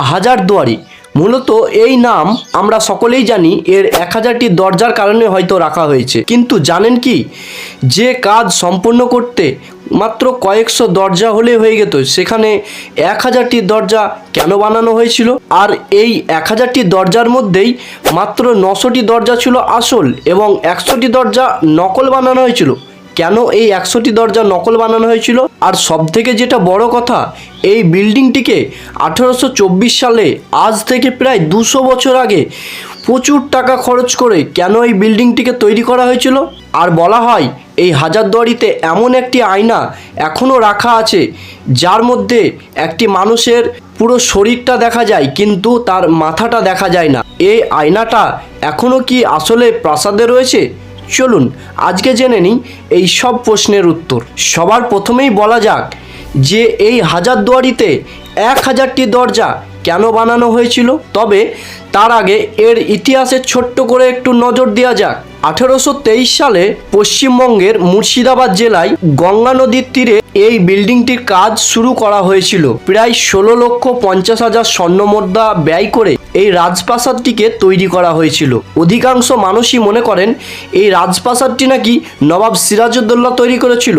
হাজারদুয়ারি মূলত এই নাম আমরা সকলেই জানি, এর এক হাজারটি দরজার কারণে হয়তো রাখা হয়েছে। কিন্তু জানেন কি? যে কাজ সম্পূর্ণ করতে মাত্র কয়েকশো দরজা হলে হয়ে যেত সেখানে এক হাজারটি দরজা কেন বানানো হয়েছিল? আর এই এক হাজারটি দরজার মধ্যেই মাত্র নশোটি দরজা ছিল আসল এবং একশোটি দরজা নকল বানানো হয়েছিল। কেন এই একশোটি দরজা নকল বানানো হয়েছিল? আর সব থেকে যেটা বড় কথা, এই বিল্ডিংটিকে আঠেরোশো চব্বিশ সালে, আজ থেকে প্রায় দুশো বছর আগে প্রচুর টাকা খরচ করে কেন এই বিল্ডিংটিকে তৈরি করা হয়েছিল? আর বলা হয়, এই হাজারদুয়ারিতে এমন একটি আয়না এখনও রাখা আছে, যার মধ্যে একটি মানুষের পুরো শরীরটা দেখা যায়, কিন্তু তার মাথাটা দেখা যায় না। এই আয়নাটা এখনও কি আসলে প্রাসাদে রয়েছে? চলুন, আজকে জেনে নিই এই সব প্রশ্নের উত্তর। সবার প্রথমেই বলা যাক যে এই হাজারদুয়ারিতে এক হাজারটি দরজা কেন বানানো হয়েছিল? তবে তার আগে এর ইতিহাসে ছোট্ট করে একটু নজর দেওয়া যাক। আঠেরোশো তেইশ সালে পশ্চিমবঙ্গের মুর্শিদাবাদ জেলায় গঙ্গা নদীর তীরে এই বিল্ডিংটির কাজ শুরু করা হয়েছিল। প্রায় ষোলো লক্ষ পঞ্চাশ হাজার স্বর্ণমুদ্রা ব্যয় করে এই রাজপ্রাসাদটিকে তৈরি করা হয়েছিল। অধিকাংশ মানুষই মনে করেন, এই রাজপ্রাসাদটি নাকি নবাব সিরাজউদ্দৌলা তৈরি করেছিল।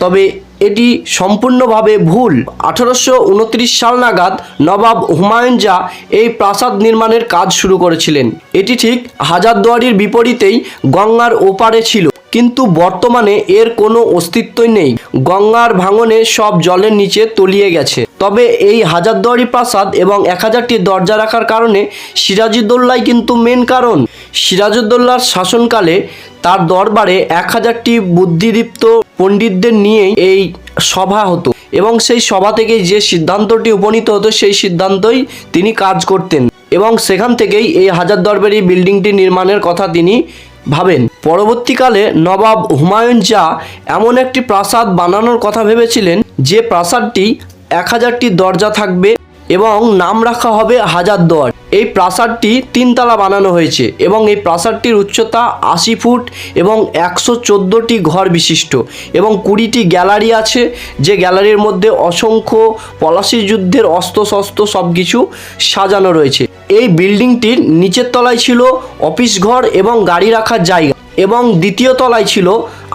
তবে এটি সম্পূর্ণভাবে ভুল। আঠারোশো উনত্রিশ সাল নাগাদ নবাব হুমায়ুন জা এই প্রাসাদ নির্মাণের কাজ শুরু করেছিলেন। এটি ঠিক হাজারদুয়ারির বিপরীতেই গঙ্গার ওপারে ছিল। কিন্তু বর্তমানে এর কোনো অস্তিত্বই নেই। গঙ্গার ভাঙনে সব জলের নিচে তলিয়ে গেছে। তবে এই হাজারদুয়ারি প্রাসাদ এবং এক হাজারটি দরজা রাখার কারণে সিরাজউদ্দৌলাই কিন্তু মেন কারণ। সিরাজউদ্দৌলার শাসনকালে তার দরবারে এক হাজারটি বুদ্ধিদীপ্ত পণ্ডিতদের নিয়েই এই সভা হতো এবং সেই সভা থেকে যে সিদ্ধান্তটি উপনীত হতো সেই সিদ্ধান্তই তিনি কাজ করতেন এবং সেখান থেকেই এই হাজার দরবারি বিল্ডিংটি নির্মাণের কথা তিনি ভাবেন। পরবর্তীকালে নবাব হুমায়ুন জা এমন একটি প্রাসাদ বানানোর কথা ভেবেছিলেন যে প্রাসাদটি এক হাজারটি দরজা থাকবে এবং নাম রাখা হবে হাজারদুয়ার এই প্রাসাদটি তিনতলা বানানো হয়েছে এবং এই প্রাসাদটির উচ্চতা আশি ফুট এবং একশো চোদ্দোটি ঘর বিশিষ্ট এবং কুড়িটি গ্যালারি আছে যে গ্যালারির মধ্যে অসংখ্য পলাশি যুদ্ধের অস্ত্রশস্ত্র সব কিছু সাজানো রয়েছে। এই বিল্ডিংটির নিচের তলায় ছিল অফিস ঘর এবং গাড়ি রাখার জায়গা এবং দ্বিতীয় তলায় ছিল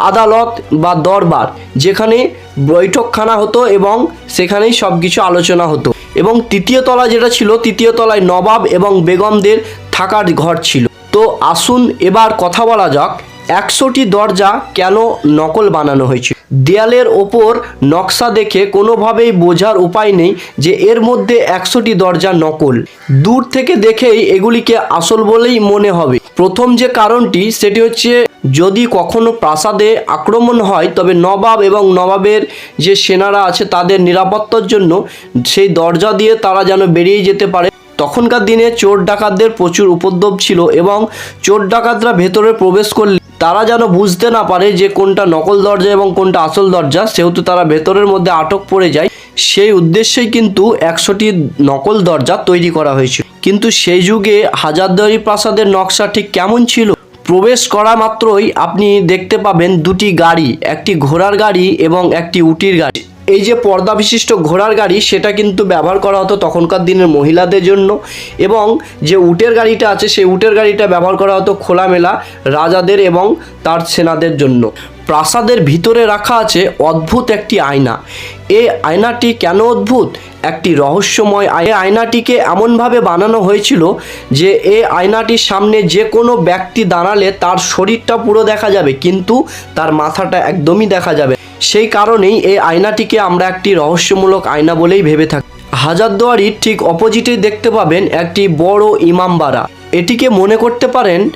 আদালত বা দরবার যেখানে বৈঠকখানা হতো এবং সেখানেই সব কিছু আলোচনা হতো। এবং তৃতীয় তলা যেটা ছিল, তৃতীয় তলায় নবাব এবং বেগমদের থাকার ঘর ছিল। তো আসুন এবার কথা বলা যাক, একশোটি দরজা কেন নকল বানানো হয়েছিল দেয়ালের ওপর নকশা দেখে কোনোভাবেই বোঝার উপায় নেই যে এর মধ্যে একশোটি দরজা নকল। দূর থেকে দেখেই এগুলিকে আসল বলেই মনে হবে। প্রথম যে কারণটি, সেটি হচ্ছে যদি কখনো প্রাসাদে আক্রমণ হয়, তবে নবাব এবং নবাবের যে সেনারা আছে, তাদের নিরাপত্তার জন্য সেই দরজা দিয়ে তারা যেন বেরিয়ে যেতে পারে। তখনকার দিনে চোর ডাকাতদের প্রচুর উপদ্রব ছিল এবং চোর ডাকাতরা ভেতরে প্রবেশ করলে তারা যেন বুঝতে না পারে যে কোনটা নকল দরজা এবং কোনটা আসল দরজা। সেহেতু তারা ভেতরের মধ্যে আটক পড়ে যায়। সেই উদ্দেশ্যেই কিন্তু একশোটি নকল দরজা তৈরি করা হয়েছিল। কিন্তু সেই যুগে হাজারদুয়ারি প্রাসাদের নকশা ঠিক কেমন ছিল? প্রবেশ করা মাত্রই আপনি দেখতে পাবেন দুটি গাড়ি, একটি ঘোড়ার গাড়ি এবং একটি উটির গাড়ি। এই যে পর্দা বিশিষ্ট ঘোড়ার গাড়ি, সেটা কিন্তু ব্যবহার করা হতো তখনকার দিনের মহিলাদের জন্য এবং যে উটের গাড়িটা আছে, সেই উটের গাড়িটা ব্যবহার করা হতো খোলামেলা রাজাদের এবং তার সেনাদের জন্য। প্রাসাদের ভিতরে রাখা আছে অদ্ভুত একটি আয়না। এই আয়নাটি কেন অদ্ভুত? একটি রহস্যময় আয়- আয়নাটিকে এমনভাবে বানানো হয়েছিল যে এই আয়নাটির সামনে যে কোনো ব্যক্তি দাঁড়ালে তার শরীরটা পুরো দেখা যাবে, কিন্তু তার মাথাটা একদমই দেখা যাবে সেই কারণেই এই আয়নাটিকে আমরা একটি রহস্যমূলক আয়না বলেই ভেবে থাকি। হাজারদুয়ারির ঠিক অপোজিটে দেখতে পাবেন একটি বড় ইমামবাড়া। এটিকে মনে করতে পারেন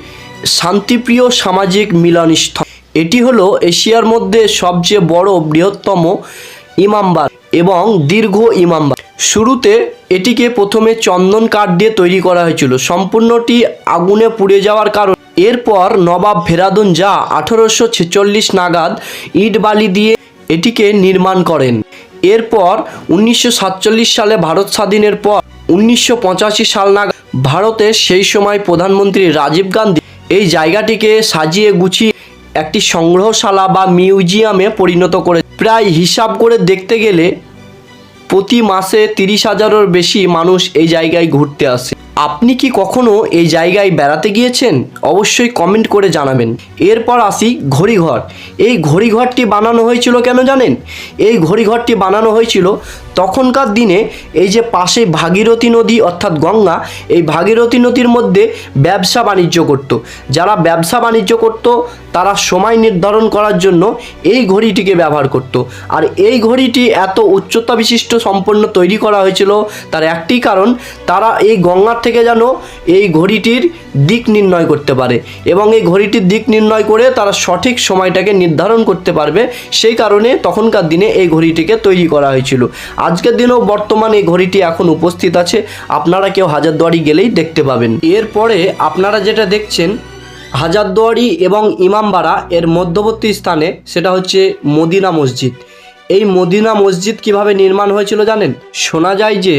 শান্তিপ্রিয় সামাজিক মিলনস্থল। এটি হলো এশিয়ার মধ্যে সবচেয়ে বড় বৃহত্তম ইমামবার এবং দীর্ঘ ইমামবার শুরুতে এটিকে প্রথমে চন্দন কাঠ দিয়ে তৈরি করা হয়েছিল। সম্পূর্ণটি আগুনে পুড়ে যাওয়ার কারণ। এরপর নবাব ফেরাদুন যা আঠারোশো ছেচল্লিশ নাগাদ ইট বালি দিয়ে এটিকে নির্মাণ করেন। এরপর উনিশশো সাতচল্লিশ সালে ভারত স্বাধীনের পর উনিশশো পঁচাশি সাল নাগাদ ভারতের সেই সময় প্রধানমন্ত্রী রাজীব গান্ধী এই জায়গাটিকে সাজিয়ে গুছিয়ে একটি সংগ্রহশালা বা মিউজিয়ামে পরিণত করে প্রায় হিসাব করে দেখতে গেলে প্রতি মাসে তিরিশ হাজারের বেশি মানুষ এই জায়গায় ঘুরতে আসে। আপনি কি কখনো এই জায়গায় বেড়াতে গিয়েছেন? অবশ্যই কমেন্ট করে জানাবেন। এরপর আসি ঘড়িঘর এই ঘড়িঘরটি বানানো হয়েছিল কেন জানেন? এই ঘড়িঘরটি বানানো হয়েছিল তখনকার দিনে এই যে পাশে ভাগীরথী নদী অর্থাৎ গঙ্গা, এই ভাগীরথী নদীর মধ্যে ব্যবসা বাণিজ্য করত। যারা ব্যবসা বাণিজ্য করত, তারা সময় নির্ধারণ করার জন্য এই ঘড়িটিকে ব্যবহার করত। আর এই ঘড়িটি এত উচ্চতা বিশিষ্ট সম্পন্ন তৈরি করা হয়েছিল, তার একটি কারণ, তারা এই গঙ্গার থেকে যেন এই ঘড়িটির দিক নির্ণয় করতে পারে এবং এই ঘড়িটির দিক নির্ণয় করে তারা সঠিক সময়টাকে নির্ধারণ করতে পারবে, সেই কারণে তখনকার দিনে এই ঘড়িটিকে তৈরি করা হয়েছিল। আজকের দিনেও বর্তমান এই ঘড়িটি এখন উপস্থিত আছে, আপনারা কেউ হাজারদুয়ারি গেলেই দেখতে পাবেন। এরপরে আপনারা যেটা দেখছেন, হাজারদুয়ারি এবং ইমামবাড়া এর মধ্যবর্তী স্থানে, সেটা হচ্ছে মদিনা মসজিদ। এই মদিনা মসজিদ কীভাবে নির্মাণ হয়েছিল জানেন? শোনা যায় যে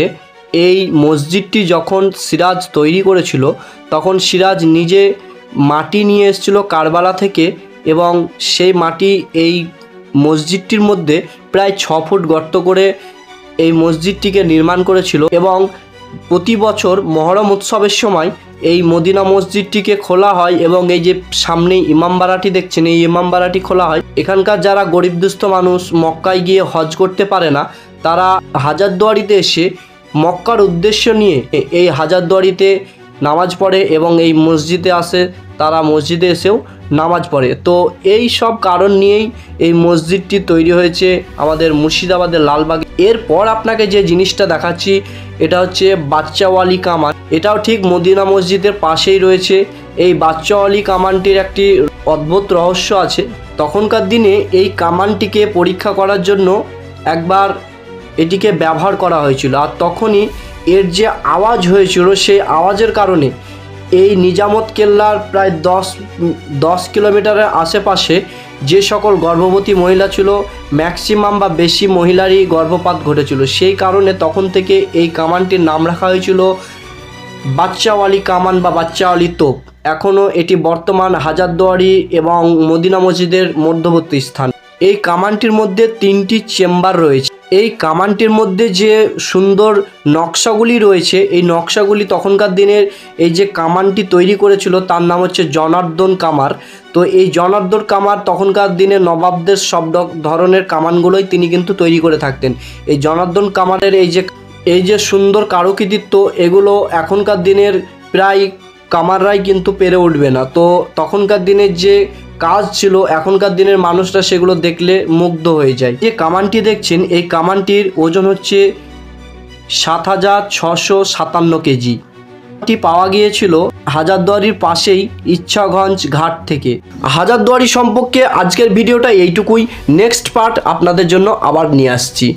এই মসজিদটি যখন সিরাজ তৈরি করেছিল, তখন সিরাজ নিজে মাটি নিয়ে এসেছিল কারবালা থেকে এবং সেই মাটি এই মসজিদটির মধ্যে প্রায় ছ ফুট গর্ত করে এই মসজিদটিকে নির্মাণ করেছিল এবং প্রতি বছর মহরম উৎসবের সময় এই মদিনা মসজিদটিকে খোলা হয় এবং এই যে সামনেই ইমামবাড়াটি দেখছেন, এই ইমামবাড়াটি খোলা হয়। এখানকার যারা গরিব দুস্থ মানুষ মক্কায় গিয়ে হজ করতে পারে না, তারা হাজারদুয়ারিতে এসে মক্কার উদ্দেশ্য নিয়ে এই হাজারদুয়ারিতে নামাজ পড়ে এবং এই মসজিদে আসে, তারা মসজিদে এসেও নামাজ পড়ে। তো এই সব কারণ নিয়েই এই মসজিদটি তৈরি হয়েছে আমাদের মুর্শিদাবাদের লালবাগে। এরপর আপনাকে যে জিনিসটা দেখাচ্ছি, এটা হচ্ছে বাচ্চাওয়ালি কামান। এটাও ঠিক মদিনা মসজিদের পাশেই রয়েছে। এই বাচ্চাওয়ালি কামানটির একটি অদ্ভুত রহস্য আছে। তখনকার দিনে এই কামানটিকে পরীক্ষা করার জন্য একবার এটিকে ব্যবহার করা হয়েছিল। আর তখনই এর যে আওয়াজ হয়েছিল সেই আওয়াজের কারণে এই নিজামত কেল্লার প্রায় দশ দশ কিলোমিটারের আশেপাশে যে সকল গর্ভবতী মহিলা ছিল, ম্যাক্সিমাম বা বেশি মহিলারই গর্ভপাত ঘটেছিল। সেই কারণে তখন থেকে এই কামানটির নাম রাখা হয়েছিল বাচ্চাওয়ালি কামান বা বাচ্চাওয়ালি তোপ। এখনও এটি বর্তমান হাজারদুয়ারি এবং মদিনা মসজিদের মধ্যবর্তী স্থান। এই কামানটির মধ্যে তিনটি চেম্বার রয়েছে। এই কামানটির মধ্যে যে সুন্দর নকশাগুলি রয়েছে, এই নকশাগুলি তখনকার দিনের এই যে কামানটি তৈরি করেছিল, তার নাম হচ্ছে জনার্দন কামার। তো এই জনার্দন কামার তখনকার দিনে নবাবদের সব ধরনের কামানগুলোই তিনি কিন্তু তৈরি করে থাকতেন। এই জনার্দন কামারের এই যে এই যে সুন্দর কারুকৃতিত্ব, এগুলো এখনকার দিনের প্রায় কামাররাই কিন্তু পেরে উঠবে না। তো তখনকার দিনের যে কাজ ছিল, এখনকার দিনের মানুষরা সেগুলো দেখলে মুগ্ধ হয়ে যায়। যে কামানটি দেখছেন, এই কামানটির ওজন হচ্ছে সাত হাজার ছশো সাতান্ন কেজি। টি পাওয়া গিয়েছিল হাজারদুয়ারির পাশেই ইচ্ছাগঞ্জ ঘাট থেকে। হাজারদুয়ারি সম্পর্কে আজকের ভিডিওটা এইটুকুই। নেক্সট পার্ট আপনাদের জন্য আবার নিয়ে আসছি।